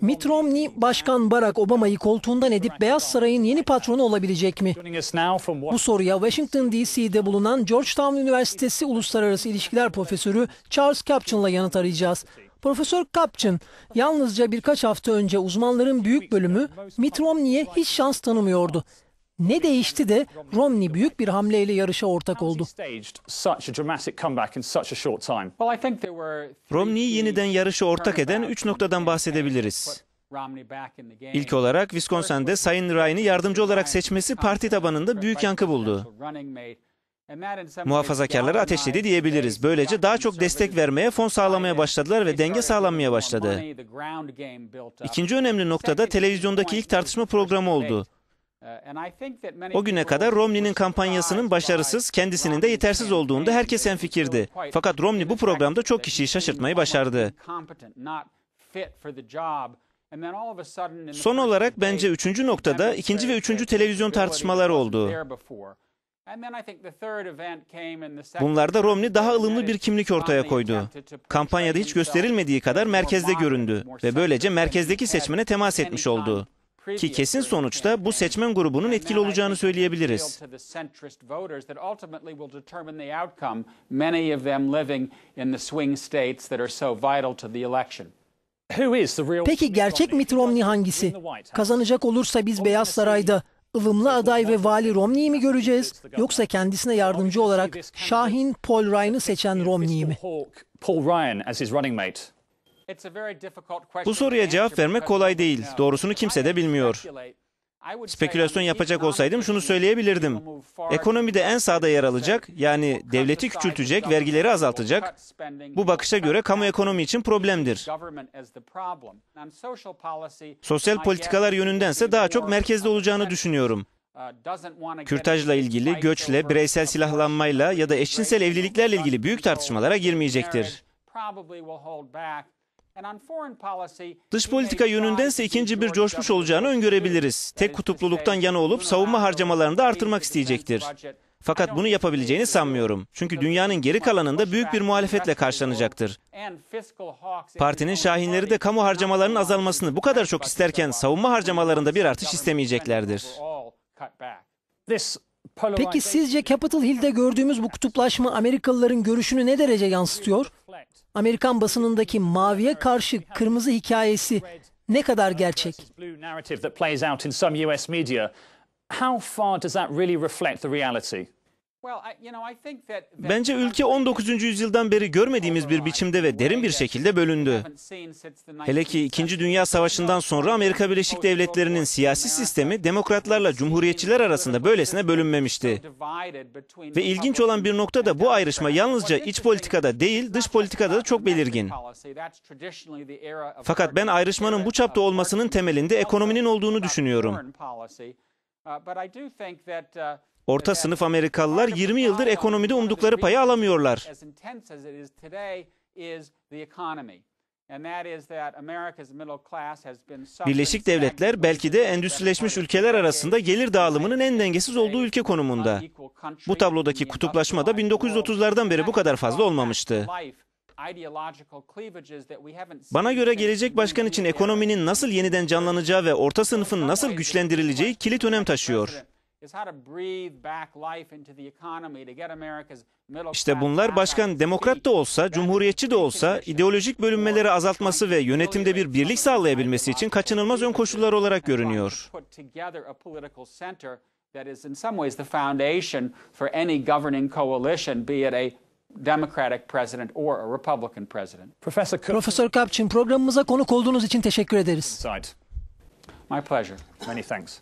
Mitt Romney, Başkan Barack Obama'yı koltuğundan edip Beyaz Saray'ın yeni patronu olabilecek mi? Bu soruya Washington DC'de bulunan Georgetown Üniversitesi Uluslararası İlişkiler Profesörü Charles Kapchin'la yanıt arayacağız. Profesör Kapchin, yalnızca birkaç hafta önce uzmanların büyük bölümü Mitt Romney'e hiç şans tanımıyordu. Ne değişti de Romney büyük bir hamleyle yarışa ortak oldu. Romney'i yeniden yarışa ortak eden üç noktadan bahsedebiliriz. İlk olarak Wisconsin'de Sayın Ryan'ı yardımcı olarak seçmesi parti tabanında büyük yankı buldu. Muhafazakarları ateşledi diyebiliriz. Böylece daha çok destek vermeye, fon sağlamaya başladılar ve denge sağlanmaya başladı. İkinci önemli noktada televizyondaki ilk tartışma programı oldu. O güne kadar Romney'nin kampanyasının başarısız, kendisinin de yetersiz olduğunda herkes hemfikirdi. Fakat Romney bu programda çok kişiyi şaşırtmayı başardı. Son olarak bence üçüncü noktada ikinci ve üçüncü televizyon tartışmaları oldu. Bunlarda Romney daha ılımlı bir kimlik ortaya koydu. Kampanyada hiç gösterilmediği kadar merkezde göründü ve böylece merkezdeki seçmene temas etmiş oldu. Ki kesin sonuçta bu seçmen grubunun etkili olacağını söyleyebiliriz. Peki gerçek Mitt Romney hangisi? Kazanacak olursa biz Beyaz Saray'da ılımlı aday ve vali Romney'i mi göreceğiz yoksa kendisine yardımcı olarak Şahin Paul Ryan'ı seçen Romney'i mi? Bu soruya cevap vermek kolay değil. Doğrusunu kimse de bilmiyor. Spekülasyon yapacak olsaydım şunu söyleyebilirdim. Ekonomide en sağda yer alacak, yani devleti küçültecek, vergileri azaltacak. Bu bakışa göre kamu ekonomi için problemdir. Sosyal politikalar yönündense daha çok merkezde olacağını düşünüyorum. Kürtajla ilgili, göçle, bireysel silahlanmayla ya da eşcinsel evliliklerle ilgili büyük tartışmalara girmeyecektir. Dış politika yönündense ikinci bir coşmuş olacağını öngörebiliriz. Tek kutupluluktan yana olup savunma harcamalarını da artırmak isteyecektir. Fakat bunu yapabileceğini sanmıyorum. Çünkü dünyanın geri kalanında büyük bir muhalefetle karşılanacaktır. Partinin şahinleri de kamu harcamalarının azalmasını bu kadar çok isterken savunma harcamalarında bir artış istemeyeceklerdir. Peki sizce Capitol Hill'de gördüğümüz bu kutuplaşma Amerikalıların görüşünü ne derece yansıtıyor? Amerikan basınındaki maviye karşı kırmızı hikayesi ne kadar gerçek? Bence ülke 19. yüzyıldan beri görmediğimiz bir biçimde ve derin bir şekilde bölündü. Hele ki 2. Dünya Savaşı'ndan sonra Amerika Birleşik Devletleri'nin siyasi sistemi demokratlarla cumhuriyetçiler arasında böylesine bölünmemişti. Ve ilginç olan bir nokta da bu ayrışma yalnızca iç politikada değil, dış politikada da çok belirgin. Fakat ben ayrışmanın bu çapta olmasının temelinde ekonominin olduğunu düşünüyorum. Orta sınıf Amerikalılar 20 yıldır ekonomide umdukları payı alamıyorlar. Birleşik Devletler belki de endüstrileşmiş ülkeler arasında gelir dağılımının en dengesiz olduğu ülke konumunda. Bu tablodaki kutuplaşma da 1930'lardan beri bu kadar fazla olmamıştı. Bana göre gelecek başkan için ekonominin nasıl yeniden canlanacağı ve orta sınıfın nasıl güçlendirileceği kilit önem taşıyor. İşte bunlar başkan demokrat da olsa, cumhuriyetçi de olsa ideolojik bölünmeleri azaltması ve yönetimde bir birlik sağlayabilmesi için kaçınılmaz ön koşullar olarak görünüyor. Democratic president or a Republican president. Professor, Profesör Kapçın programımıza konuk olduğunuz için teşekkür ederiz. My pleasure. Many thanks.